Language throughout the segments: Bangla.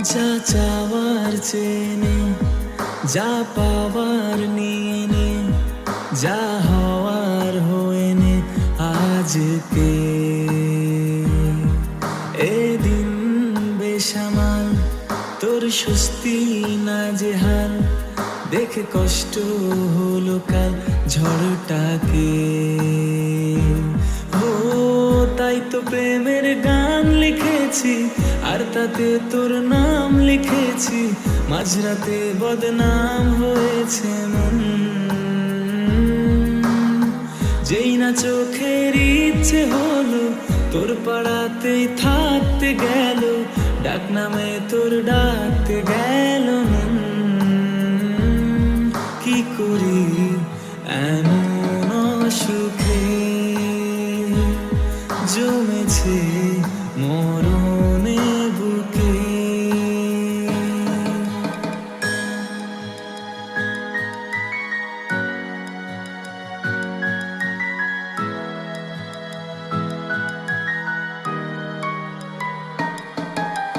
যা চাওয়ার চেনে, যা পাওয়ার নিয়ে যা হওয়ার হয়ে নে আজকে। এদিন বেসামাল, তোর স্বস্তি না যে হাল, দেখে কষ্ট হলো কাল ঝড়টাকে। ও, তাই তো প্রেমের গান লিখেছি আর তাতে তোর নাম লিখেছি। মাঝরাতে বদনাম হয়েছে মন। যেই না চোখের ইচ্ছে হলো, তোর পাড়াতেই থাকতে গেল। ডাক নামে তোর ডাকতে গেল কি করি এমন সুখে জমেছে মরণে।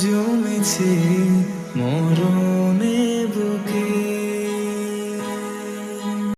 জমেছে মরণে।